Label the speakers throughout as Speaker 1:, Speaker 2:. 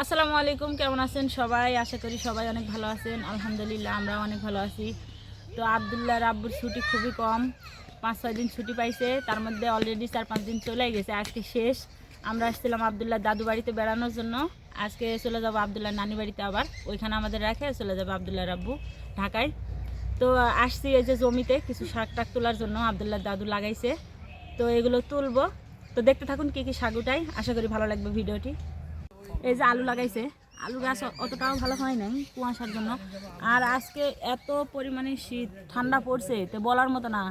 Speaker 1: আসসালামু আলাইকুম, কেমন আছেন সবাই? আশা করি সবাই অনেক ভালো আছেন। আলহামদুলিল্লাহ, আমরাও অনেক ভালো আছি। তো আবদুল্লাহ রাব্বুর ছুটি খুবই কম। পাঁচ, ছয় দিন ছুটি পাইছে। তার মধ্যে অলরেডি চার, পাঁচ দিন চলে গেছে, আজকে শেষ। আমরা আসছিলাম আবদুল্লাহ দাদু বাড়িতে বেড়ানোর জন্য। আজকে চলে যাব আবদুল্লাহ নানি বাড়িতে আবার। ওইখানে আমাদের রাখে চলে যাব আবদুল্লাহ রাব্বু ঢাকায়। তো আসছি এই যে জমিতে কিছু শাক টাক তোলার জন্য। আবদুল্লাহ দাদু লাগাইছে। তো এগুলো তুলবো। তো দেখতে থাকুন কী কী শাক উঠাই আশা করি ভালো লাগবে ভিডিওটি। এই যে আলু লাগাইছে। আলু গাছ অতটাও ভালো হয় নাই কুয়াশার জন্য। আর আজকে এত পরিমাণে শীত, ঠান্ডা পড়ছে, তো বলার মতো না।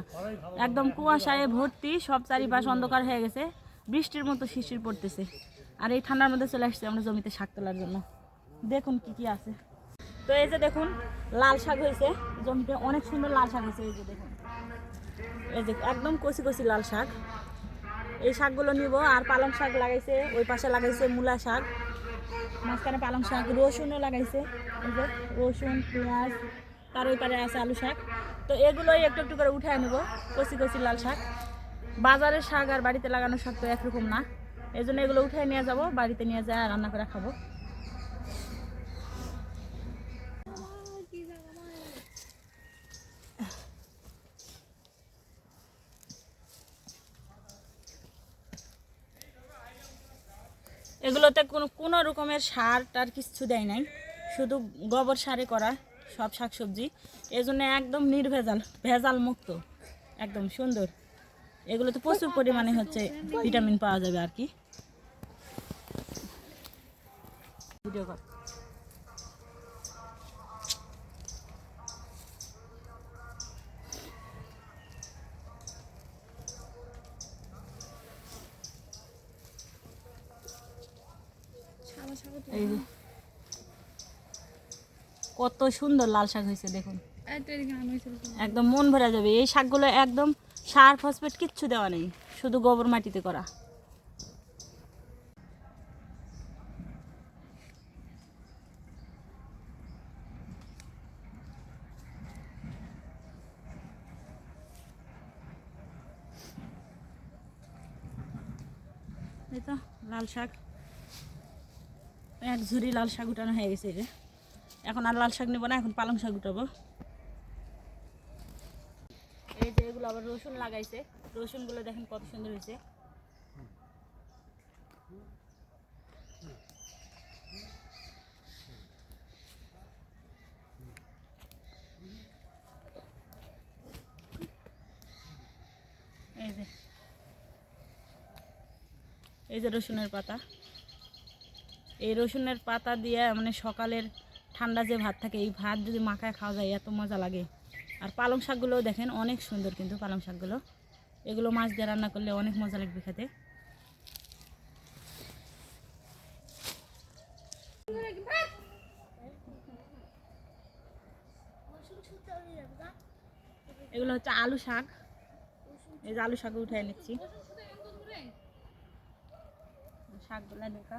Speaker 1: একদম কুয়াশায় ভর্তি, সব চারিপাশ অন্ধকার হয়ে গেছে। বৃষ্টির মতো শিশির পড়তেছে। আর এই ঠান্ডার মধ্যে চলে আসছে আমরা জমিতে শাক তোলার জন্য। দেখুন কি কি আছে। তো এই যে দেখুন, লাল শাক হয়েছে। জমিতে অনেক সুন্দর লাল শাক হয়েছে। এই যে দেখুন। এই যে একদম কচি কচি লাল শাক। এই শাকগুলো নিব। আর পালং শাক লাগাইছে, ওই পাশে লাগাইছে মূলা শাক। মাঝখানে পালং শাক, রসুনও লাগাইছে। এই যে রসুন, পেঁয়াজ, তার ওই পারে আছে আলু শাক। তো এগুলোই একটু একটু করে উঠায় নেব, কচি কচি লাল শাক। বাজারের শাক আর বাড়িতে লাগানো শাক তো একরকম না। এই জন্য এগুলো উঠায় নিয়ে যাব, বাড়িতে নিয়ে যায় রান্না করে খাব। এগুলোতে কোনো কোনো রকমের সার টার কিছু দেয় নাই। শুধু গোবর সারে করা সব শাকসবজি। এই জন্য একদম নির্ভেজাল, ভেজাল মুক্ত, একদম সুন্দর। এগুলোতে প্রচুর পরিমাণে হচ্ছে ভিটামিন পাওয়া যাবে আর কি। ভিডিও কর এই যে। কত সুন্দর লাল শাক হয়েছে দেখুন। একদম মন ভরা যাবে। এই শাকগুলো একদম সার ফসফেট কিচ্ছু দেওয়া নেই শুধু গোবর মাটিতে করা। এই তো লাল শাক। এক ঝুড়ি লাল শাক উঠানো হয়ে গেছে যে। এখন আর লাল শাক নেব না, এখন পালং শাক উঠাবো। এই যে এগুলো আবার রসুন লাগাইছে। রসুনগুলো দেখেন কত সুন্দর হয়েছে। এই যে রসুনের পাতা। এই রসুনের পাতা দিয়ে মানে সকালের ঠান্ডা যে ভাত থাকে, এই ভাত যদি মাখায় খাওয়া যায়, এত মজা লাগে। আর পালং শাকগুলোও দেখেন, অনেক সুন্দর কিন্তু পালং শাকগুলো। এগুলো মাছ দিয়ে রান্না করলে অনেক মজা লাগবে খেতে। এগুলো হচ্ছে আলু শাক। এই যে আলু শাক উঠে নিচ্ছি শাকগুলো দেখা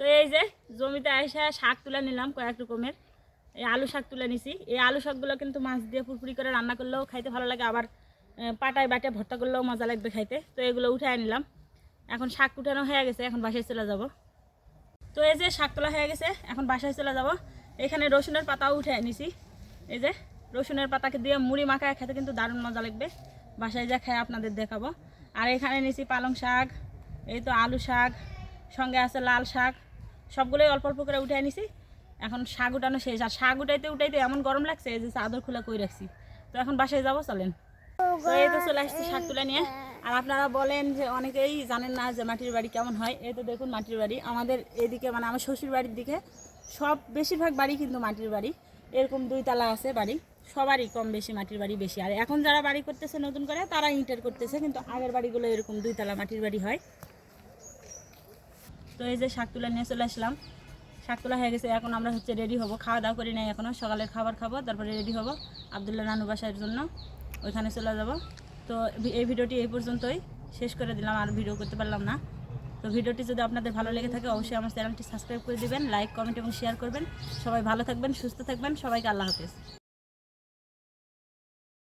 Speaker 1: তো এই যে জমিতে আইসা শাক তুলে নিলাম কয়েক রকমের। এই আলু শাক তুলে নিছি। এই আলু শাকগুলো কিন্তু মাছ দিয়ে ফুরফুরি করে রান্না করলেও খাইতে ভালো লাগে। আবার পাটায় বাটে ভর্তা করলেও মজা লাগবে খাইতে। তো এগুলো উঠে নিলাম। এখন শাক উঠানো হয়ে গেছে। এখন বাসায় চলে যাব। তো এই যে শাক তোলা হয়ে গেছে। এখন বাসায় চলে যাব। এখানে রসুনের পাতাও উঠে নিছি। এই যে রসুনের পাতাকে দিয়ে মুড়ি মাখায় খেতে কিন্তু দারুণ মজা লাগবে। বাসায় যা খাই আপনাদের দেখাবো। আর এখানে নিছি পালং শাক, এই তো আলু শাক, সঙ্গে আছে লাল শাক। সবগুলোই অল্প অল্প করে উঠে নিছি। এখন শাক উঠানো শেষ। আর শাক উঠাইতে উঠাইতে এমন গরম লাগছে যে চাদর খোলা কই রাখছি। তো এখন বাসায় যাব, চলেন। এই তো চলে আসছি শাক তুলে নিয়ে। আর আপনারা বলেন যে অনেকেই জানেন না যে মাটির বাড়ি কেমন হয়। এই তো দেখুন মাটির বাড়ি। আমাদের এদিকে মানে আমার শ্বশুর বাড়ির দিকে সব বেশিরভাগ বাড়ি কিন্তু মাটির বাড়ি। এরকম দুই তালা আছে বাড়ি। সবারই কম বেশি মাটির বাড়ি বেশি। আর এখন যারা বাড়ি করতেছে নতুন করে, তারা ইন্টার করতেছে, কিন্তু আগের বাড়িগুলো এরকম দুই তালা মাটির বাড়ি হয়। তো এই যে শাক তুলা নিয়ে চলে আসলাম। শাক তোলা হয়ে গেছে, এখন আমরা হচ্ছে রেডি হব। খাওয়া দাওয়া করি নাই এখনও সকালের খাবার খাব, তারপরে রেডি হব আবদুল্লাহ নানু বাসার জন্য। ওইখানে চলে যাব। তো এই ভিডিওটি এই পর্যন্তই। শেষ করে দিলাম, আর ভিডিও করতে পারলাম না। তো ভিডিওটি যদি আপনাদের ভালো লেগে থাকে, অবশ্যই আমার চ্যানেলটি সাবস্ক্রাইব করে দেবেন লাইক কমেন্ট এবং শেয়ার করবেন। সবাই ভালো থাকবেন, সুস্থ থাকবেন। সবাইকে আল্লাহ হাফেজ।